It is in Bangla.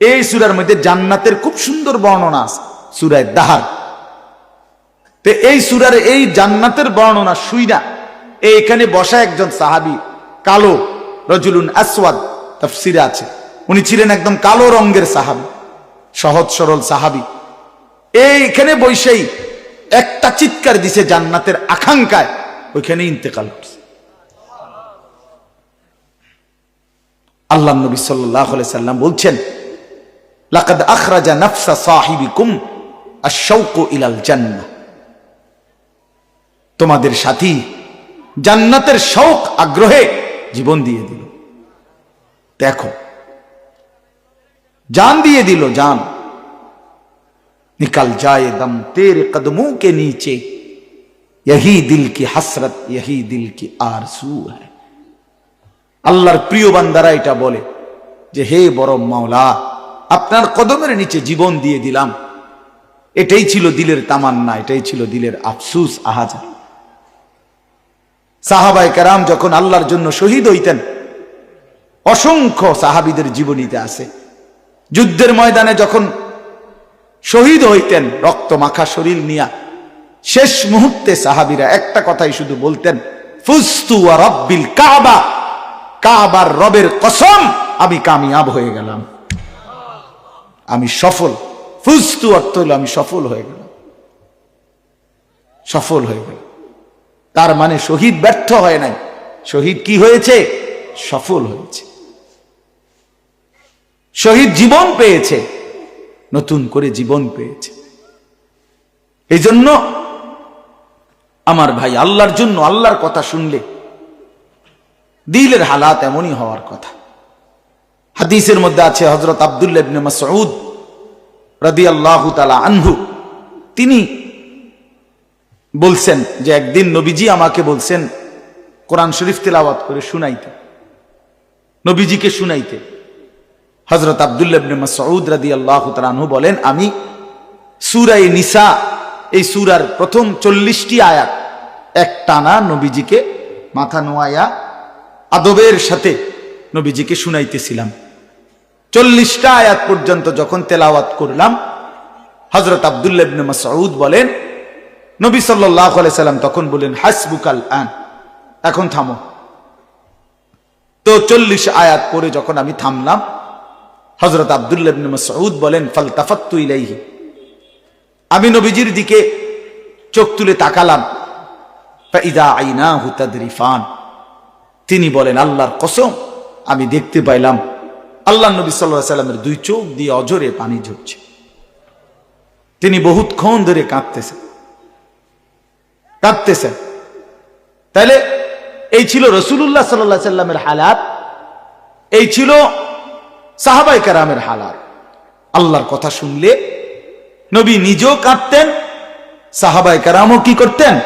এই সুরার মধ্যে জান্নাতের খুব সুন্দর বর্ণনা আছে, সুরায় দাহার। তো এই সুরার এই জান্নাতের বর্ণনা শুইনা, এইখানে বসা একজন সাহাবি, কালো, রজুলুন আসওয়াদ, তফসিরে আছে। উনি ছিলেন একদম কালো রঙের সাহাবি, সহজ সরল সাহাবি। এইখানে বৈশাই একটা চিৎকার দিছে জান্নাতের আকাঙ্ক্ষায়, ওইখানে ইন্তেকাল আল্লাহ নবী সাল্লাহ সাল্লাম বলছেন লাকাদ আখরাজা নাফসা সাহিবিকুম আশৌকু ইলাল জান্নাহ তোমাদের সাথী জান্নাতের শৌক আগ্রহে জীবন দিয়ে দিল দেখো जान दिए दिलो जान निकल जाए दम तेरे कदमों के नीचे यही दिल की हसरत यही दिल की आरसू है আল্লাহর প্রিয় বান্দারা এটা বলে যে হে বড় মাওলা আপনার কদমের নিচে জীবন দিয়ে দিলাম। এটাই ছিল দিলের তামান্না, এটাই ছিল দিলের আফসুস আহাজা। সাহাবাই কারাম যখন আল্লাহর জন্য শহীদ হইতেন, অসংখ্য সাহাবিদের জীবনীতে আছে। যুদ্ধের ময়দানে যখন শহীদ হইতেন, রক্ত মাখা শরীর নিয়া, শেষ মুহূর্তে সাহাবিরা একটা কথাই শুধু বলতেন, ফুস্তু আর রব্বিল কাবা, কাবার রবের কসম, আমি কামিয়াব হয়ে গেলাম। আমি সফল। ফুস্তু অর্থ হলো আমি সফল হয়ে গেলাম। সফল হয়ে গেল তার মানে শহীদ ব্যর্থ হয় নাই। শহীদ কি হয়েছে? সফল হয়েছে। শহীদ জীবন পেয়েছে। নতুন করে জীবন পেয়েছে। এই জন্য আমার ভাই, আল্লাহর জন্য আল্লাহর কথা শুনলে দিলের হালাত এমনই হওয়ার কথা। হাদিসের মধ্যে আছে হজরত আবদুল্লাহ ইবনে মাসউদ রাদিয়াল্লাহু তাআলা আনহু। তিনি বলছেন যে একদিন নবীজি আমাকে বলছেন, কোরআন শরীফ তেলাওয়াত করে শুনাইতে। নবীজিকে শুনাইতে। হজরত আবদুল্লাহ ইবনে মাসউদ রাদিয়াল্লাহু তাআলা আনহু বলেন, আমি সূরায়ে নিসা, এই সূরার প্রথম চল্লিশটি আয়াত এক টানা নবীজিকে মাথা নোয়ায়া আদবের সাথে নবীজিকে শুনাইতেছিলাম। চল্লিশটা আয়াত পর্যন্ত যখন তেলাওয়াত করলাম হজরত আবদুল্লাহ ইবনে মাসউদ বলেন, নবী সাল্লাম তখন বলেন, হাসবুকাল আন। এখন থামো। তো চল্লিশ আয়াত পরে যখন আমি থামলাম হজরত আবদুল্লাহ ইবনে মাসউদ বলেন, ফালতাফাত্তু ইলাইহি। আমি নবীজির দিকে চোখ তুলে তাকালাম। আইনাহু তাদরিফান। তিনি বলেন, আল্লাহর কসম, আমি দেখতে পাইলাম আল্লাহ নবী সাল্লাহ সাল্লামের দুই চোখ দিয়ে অজরে পানি ঝরছে। তিনি বহুতক্ষণ ধরে কাঁদতেছেন। কাঁদতেছেন। তাহলে এই ছিল রসুল্লাহ সাল্লাহ সাল্লামের হালাত। এই ছিল সাহাবাই কারামের হালাত। আল্লাহর কথা শুনলে নবী নিজেও কাঁদতেন সাহাবাই কারামও কি করতেন?